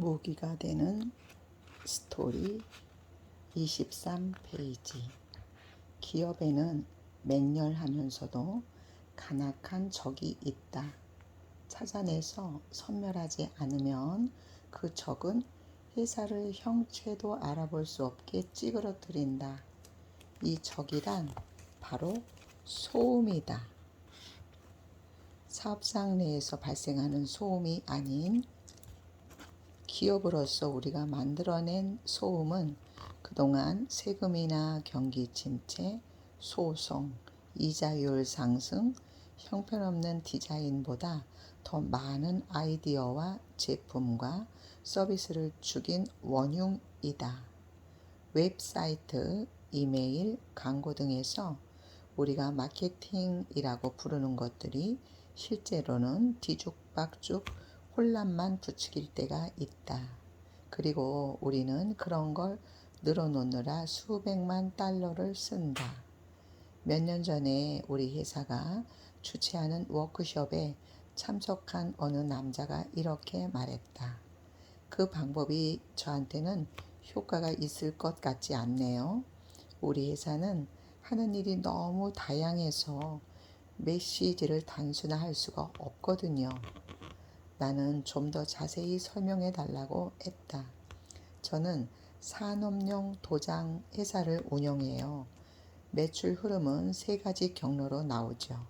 무기가 되는 스토리 23페이지. 기업에는 맹렬하면서도 간악한 적이 있다. 찾아내서 선멸하지 않으면 그 적은 회사를 형체도 알아볼 수 없게 찌그러뜨린다. 이 적이란 바로 소음이다. 사업상 내에서 발생하는 소음이 아닌 기업으로서 우리가 만들어낸 소음은 그동안 세금이나 경기 침체, 소송, 이자율 상승, 형편없는 디자인보다 더 많은 아이디어와 제품과 서비스를 죽인 원흉이다. 웹사이트, 이메일, 광고 등에서 우리가 마케팅이라고 부르는 것들이 실제로는 뒤죽박죽 혼란만 부추길 때가 있다. 그리고 우리는 그런 걸 늘어놓느라 수백만 달러를 쓴다. 몇 년 전에 우리 회사가 주최하는 워크숍에 참석한 어느 남자가 이렇게 말했다. 그 방법이 저한테는 효과가 있을 것 같지 않네요. 우리 회사는 하는 일이 너무 다양해서 메시지를 단순화할 수가 없거든요. 나는 좀 더 자세히 설명해 달라고 했다. 저는 산업용 도장 회사를 운영해요. 매출 흐름은 세 가지 경로로 나오죠.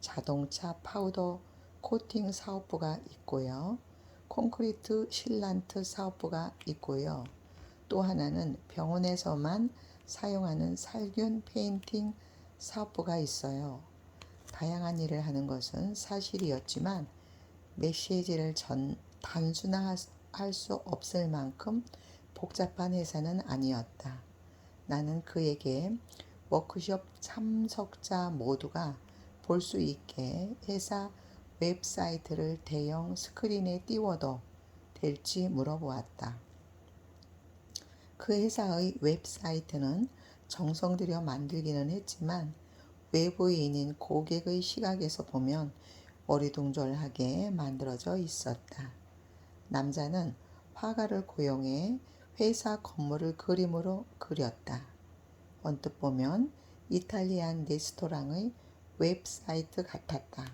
자동차 파우더 코팅 사업부가 있고요. 콘크리트 실란트 사업부가 있고요. 또 하나는 병원에서만 사용하는 살균 페인팅 사업부가 있어요. 다양한 일을 하는 것은 사실이었지만 메시지를 전 단순화할 수 없을 만큼 복잡한 회사는 아니었다. 나는 그에게 워크숍 참석자 모두가 볼 수 있게 회사 웹사이트를 대형 스크린에 띄워도 될지 물어보았다. 그 회사의 웹사이트는 정성 들여 만들기는 했지만 외부인인 고객의 시각에서 보면 어리둥절하게 만들어져 있었다. 남자는 화가를 고용해 회사 건물을 그림으로 그렸다. 언뜻 보면 이탈리안 레스토랑의 웹사이트 같았다.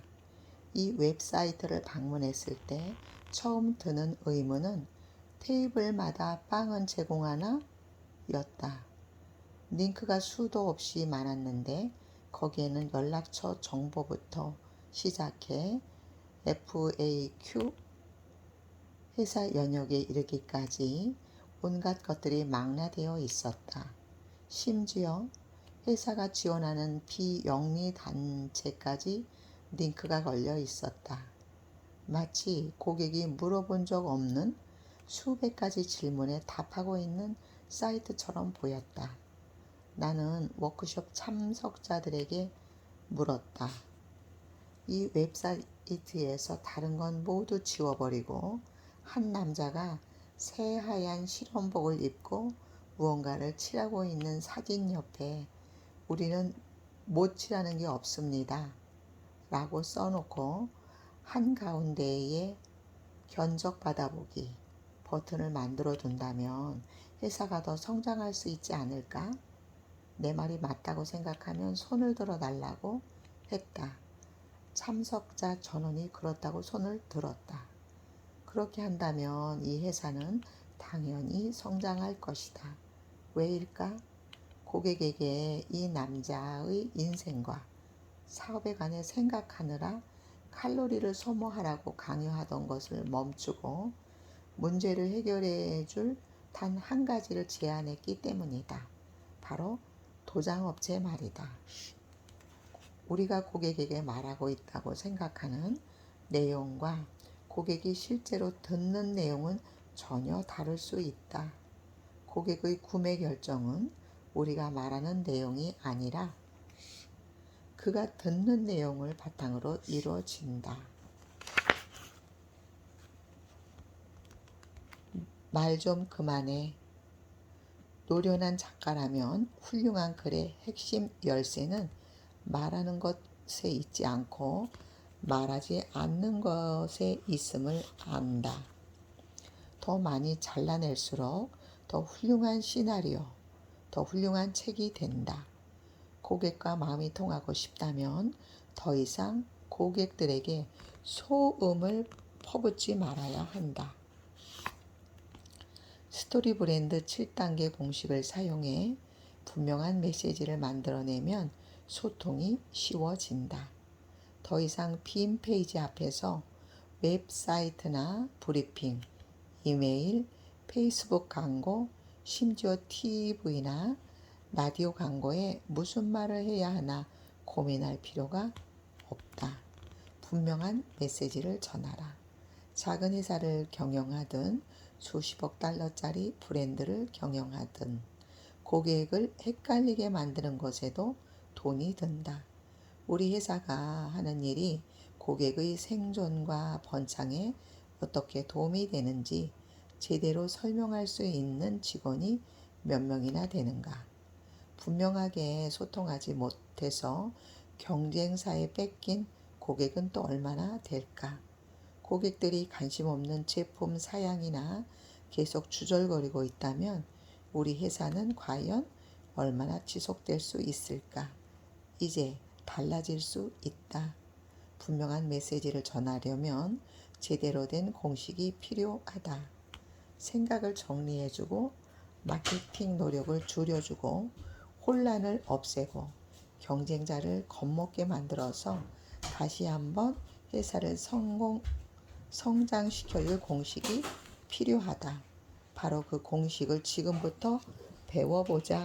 이 웹사이트를 방문했을 때 처음 드는 의문은 테이블마다 빵은 제공하나? 였다. 링크가 수도 없이 많았는데 거기에는 연락처 정보부터 시작해 FAQ 회사 연역에 이르기까지 온갖 것들이 망라되어 있었다. 심지어 회사가 지원하는 비영리 단체까지 링크가 걸려 있었다. 마치 고객이 물어본 적 없는 수백 가지 질문에 답하고 있는 사이트처럼 보였다. 나는 워크숍 참석자들에게 물었다. 이 웹사이트에서 다른 건 모두 지워버리고 한 남자가 새하얀 실험복을 입고 무언가를 칠하고 있는 사진 옆에 우리는 못 칠하는 게 없습니다. 라고 써놓고 한가운데에 견적 받아보기 버튼을 만들어 둔다면 회사가 더 성장할 수 있지 않을까? 내 말이 맞다고 생각하면 손을 들어 달라고 했다. 참석자 전원이 그렇다고 손을 들었다. 그렇게 한다면 이 회사는 당연히 성장할 것이다. 왜일까? 고객에게 이 남자의 인생과 사업에 관해 생각하느라 칼로리를 소모하라고 강요하던 것을 멈추고 문제를 해결해 줄 단 한 가지를 제안했기 때문이다. 바로 도장업체 말이다. 우리가 고객에게 말하고 있다고 생각하는 내용과 고객이 실제로 듣는 내용은 전혀 다를 수 있다. 고객의 구매 결정은 우리가 말하는 내용이 아니라 그가 듣는 내용을 바탕으로 이루어진다. 말 좀 그만해. 노련한 작가라면 훌륭한 글의 핵심 열쇠는 말하는 것에 있지 않고 말하지 않는 것에 있음을 안다. 더 많이 잘라낼수록 더 훌륭한 시나리오, 더 훌륭한 책이 된다. 고객과 마음이 통하고 싶다면 더 이상 고객들에게 소음을 퍼붓지 말아야 한다. 스토리 브랜드 7단계 공식을 사용해 분명한 메시지를 만들어내면 소통이 쉬워진다. 더 이상 빈 페이지 앞에서 웹사이트나 브리핑, 이메일, 페이스북 광고, 심지어 TV나 라디오 광고에 무슨 말을 해야 하나 고민할 필요가 없다. 분명한 메시지를 전하라. 작은 회사를 경영하든 수십억 달러짜리 브랜드를 경영하든 고객을 헷갈리게 만드는 것에도 돈이 든다. 우리 회사가 하는 일이 고객의 생존과 번창에 어떻게 도움이 되는지 제대로 설명할 수 있는 직원이 몇 명이나 되는가? 분명하게 소통하지 못해서 경쟁사에 뺏긴 고객은 또 얼마나 될까? 고객들이 관심 없는 제품 사양이나 계속 주절거리고 있다면 우리 회사는 과연 얼마나 지속될 수 있을까? 이제 달라질 수 있다. 분명한 메시지를 전하려면 제대로 된 공식이 필요하다. 생각을 정리해주고 마케팅 노력을 줄여주고 혼란을 없애고 경쟁자를 겁먹게 만들어서 다시 한번 회사를 성공 성장시켜줄 공식이 필요하다. 바로 그 공식을 지금부터 배워보자.